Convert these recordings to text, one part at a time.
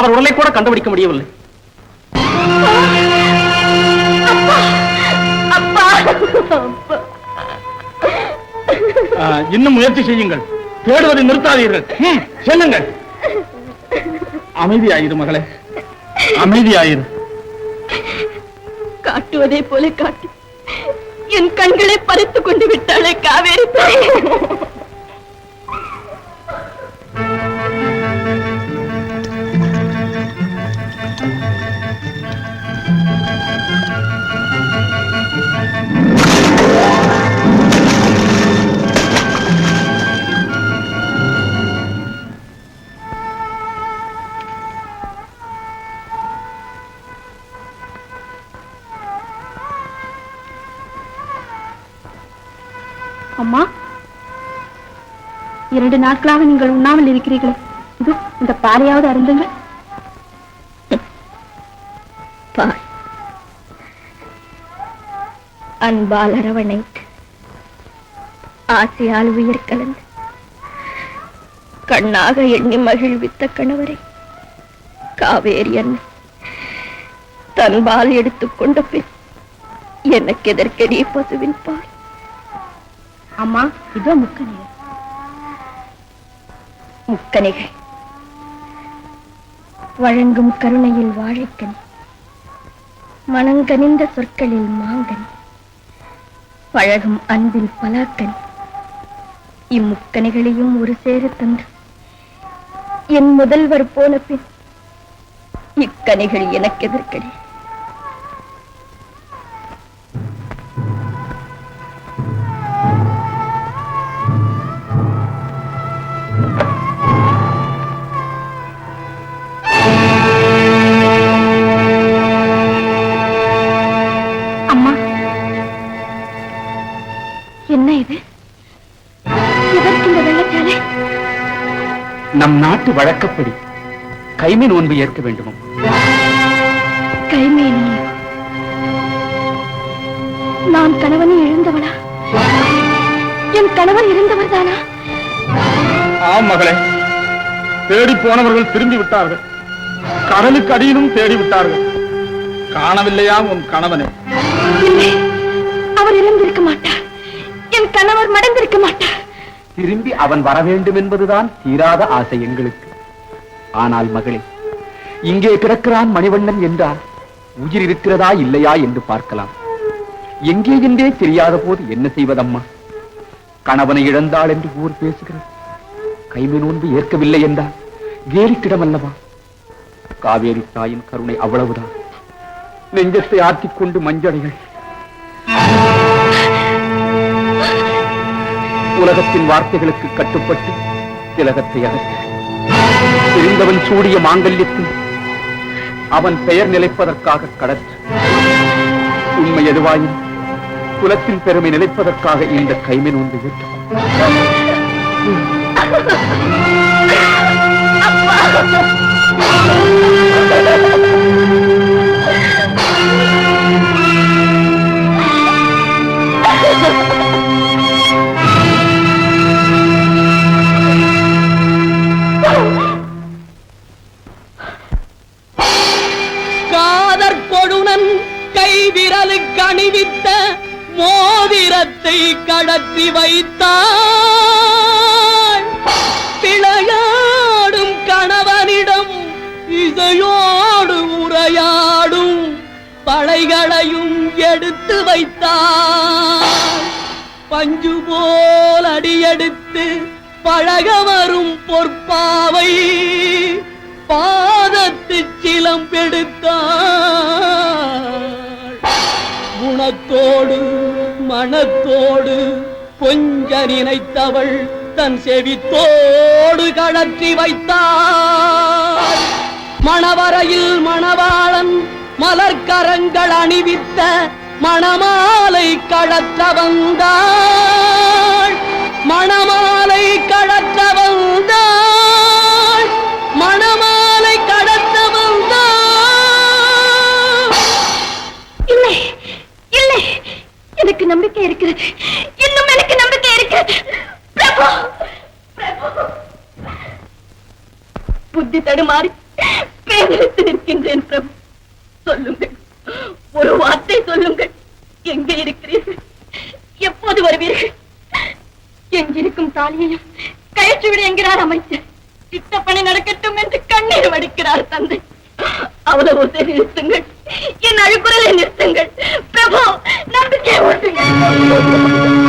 அவர் உடலை கூட கண்டுபிடிக்க முடியவில்லை. இன்னும் முயற்சி செய்யுங்கள். தேடுவதை நிறுத்தாதீர்கள். செல்லுங்கள். அமைதியாயிரு மகளே. அமைதியாயிரு. காட்டுவதை போல காட்டு. என் கண்களை பறித்துக் கொண்டு விட்டாளே காவேரி அம்மா. இரண்டு நாட்களாக நீங்கள் உண்ணாமல் இருக்கிறீர்கள். இது இந்த பாலையாவது அருந்துங்க அன்பால் அரவணைத்து ஆசையால் உயிர் கலந்து. கண்ணாக எண்ணி மகிழ்வித்த கணவரை. காவேரி அண்ணன் தன்பால் எடுத்துக்கொண்ட பின் எனக்கு எதற்கெடிய பசுவின் பால். அம்மா இதோ முக்கணிகள். முக்கணிகள். வழங்கும் கருணையில் வாழைக்கனி மனங்கனிந்த சொற்களில் மாங்கனி பழகும் அன்பில் பலாக்கனி இம்முக்கணிகளையும் ஒரு சேர தந்து என் முதல்வர் போன பின் இக்கனிகள் எனக்கு எதற்கடி நம் நாட்டு வழக்கப்படி கைமை நோன்பு ஏற்க வேண்டுமோ? கைமேனி. நான் கணவனை இழந்தவளா? என் கணவன் இருந்தவர்தானா ஆம் மகளே தேடி போனவர்கள் திரும்பி விட்டார்கள். கடலுக்கு அடியிலும் தேடி விட்டார்கள். காணவில்லையாம் உன் கணவனை? அவர் இழந்திருக்க மாட்டார். என் கணவர் மடந்திருக்க மாட்டார். திரும்பி அவன் வர வேண்டும் என்பதுதான் தீராத ஆசை எங்களுக்கு. ஆனால் மகளே இங்கே கிடக்கிறான் மணிவண்ணன் என்றால் உயிர் இருக்கிறதா இல்லையா என்று பார்க்கலாம். எங்கே என்றே தெரியாத போது என்ன செய்வதம்மா? கணவனை இழந்தாள் என்று ஊர் பேசுகிறான் கைமை நோன்பு ஏற்கவில்லை என்றால் கேலிக்கிடம் அல்லவா காவேரி தாயின் கருணை அவ்வளவுதான். நெஞ்சத்தை ஆற்றிக்கொண்டு கொண்டு உலகத்தின் வார்த்தைகளுக்கு கட்டுப்பட்டு திலகத்தை அகற்ற. தெரிந்தவன் சூடிய மாங்கல்யத்தில் அவன் பெயர் நிலைப்பதற்காக கடற்று. உண்மை எதுவாயும் குலத்தின் பெருமை நிலைப்பதற்காக இந்த கைமை நோந்து ஏற்று. விரலுக்கு அணிவித்த மோதிரத்தை கடற்றி வைத்தாள். பிழையாடும் கணவனிடம் இசையோடு உரையாடும் பழைகளையும் எடுத்து வைத்தாள். பஞ்சு போல் அடியெடுத்து பழக வரும் பொற்பாவை பாதத்து சிலம்பெடுத்தான் மனத்தோடு மனத்தோடு கொஞ்ச நினைத்தவள் தன் செவித்தோடு கழற்றி வைத்தாள். மணவரையில் மணவாளன் மலர்கரங்கள் அணிவித்த மணமாலை கழற்ற வந்தாள். மணமாலை கழற்ற வந்தாள். மாறி புத்தி நிற்கின்றேன் பிரபு. சொல்லுங்கள். ஒரு வார்த்தை சொல்லுங்கள். எங்கே இருக்கிறீர்கள்? எப்போது வருவீர்கள்? எங்கிருக்கும் தாலியையும் கயற்றி என்கிறார் அமைச்சர். திட்டப்பணி நடக்கட்டும் என்று கண்ணீர் வடிக்கிறார் தந்தை. அவ்வளவு நிறுத்துங்கள். என் அழுக்குறலை நிறுத்துங்கள். பிரபு நம்பிக்கை ஓட்டுங்கள்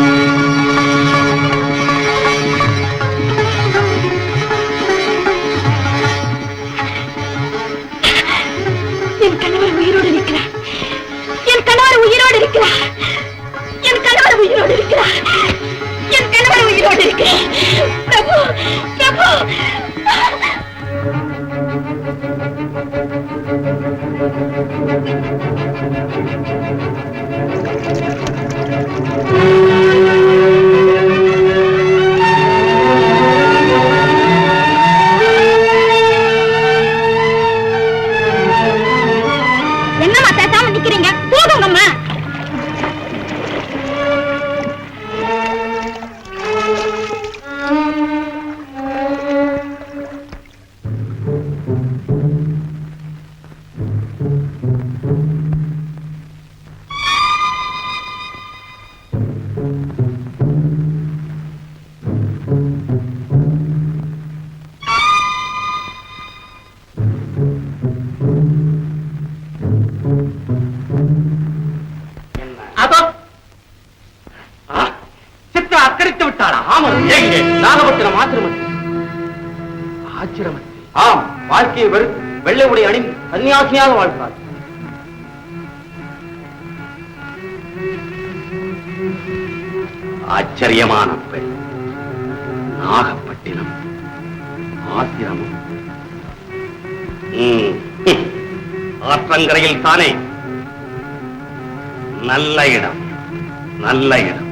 சன்னியாசியாக வாழ்ந்தாள் ஆச்சரியமான பெண் நாகப்பட்டினம் ஆசிரமம் ஆற்றங்கரையில் தானே? நல்ல இடம் நல்ல இடம்.